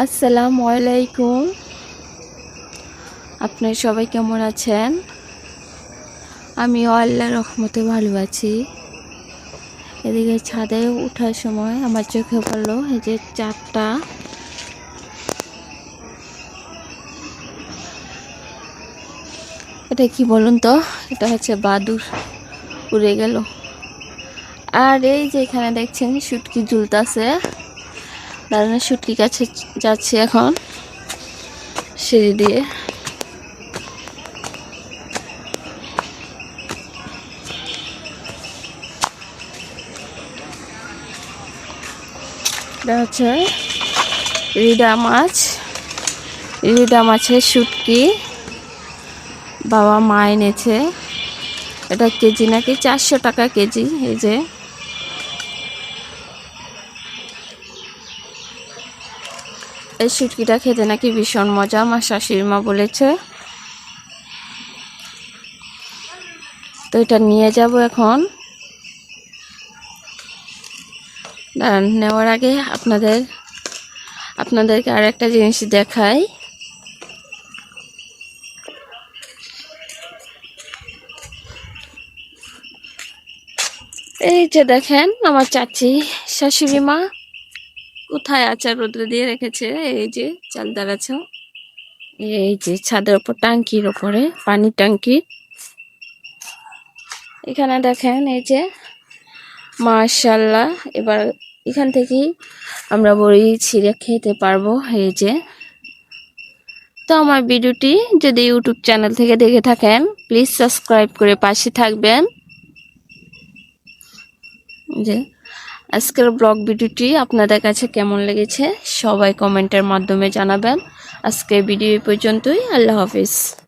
আসসালামু আলাইকুম। আপনার সবাই কেমন আছেন? আমি আল্লাহ রহমতে ভালো আছি। এদিকে ছাদে ওঠার সময় আমার চোখে পড়ল এই যে চারটা এটা কি বলুন তো? এটা হচ্ছে বাদুর উড়ে গেল। আর এই যে এখানে দেখছেন শুটকি ঝুলতাছে। দাঁড়ানো শুটকি কাছে যাচ্ছি এখন, সিঁড়ি দিয়ে। এটা হচ্ছে রিডা মাছ। রিডা মাছের শুটকি। বাবা মা এনেছে। এটা কেজি নাকি চারশো টাকা কেজি, এই যে। এই শুটকিটা খেতে নাকি ভীষণ মজা আমার শাশুড়ি মা বলেছে। তো এটা নিয়ে যাব এখন। নেওয়ার আগে আপনাদের, আপনাদেরকে আর একটা জিনিস দেখাই। এই যে দেখেন, আমার চাচি, শাশুড়ি মা। কোথায় আচার রোদ্রে দিয়ে রেখেছে? এই যে, চাল দাঁড়াচ্ছে। এই যে, ছাদের ওপর, টাঙ্কির ওপরে পানির টাঙ্কি এখানে দেখেন, এই যে মাশাল্লাহ এবার এখান থেকেই আমরা বড়ি ছিঁড়ে খেতে পারব, এই যে। তো আমার ভিডিওটি যদি ইউটিউব চ্যানেল থেকে দেখে থাকেন, প্লিজ সাবস্ক্রাইব করে পাশে থাকবেন। যে আজকের ব্লগ ভিডিওটি আপনাদের কাছে কেমন লেগেছে সবাই কমেন্টের মাধ্যমে জানাবেন। আজকে ভিডিও পর্যন্তই, আল্লাহ হাফিজ।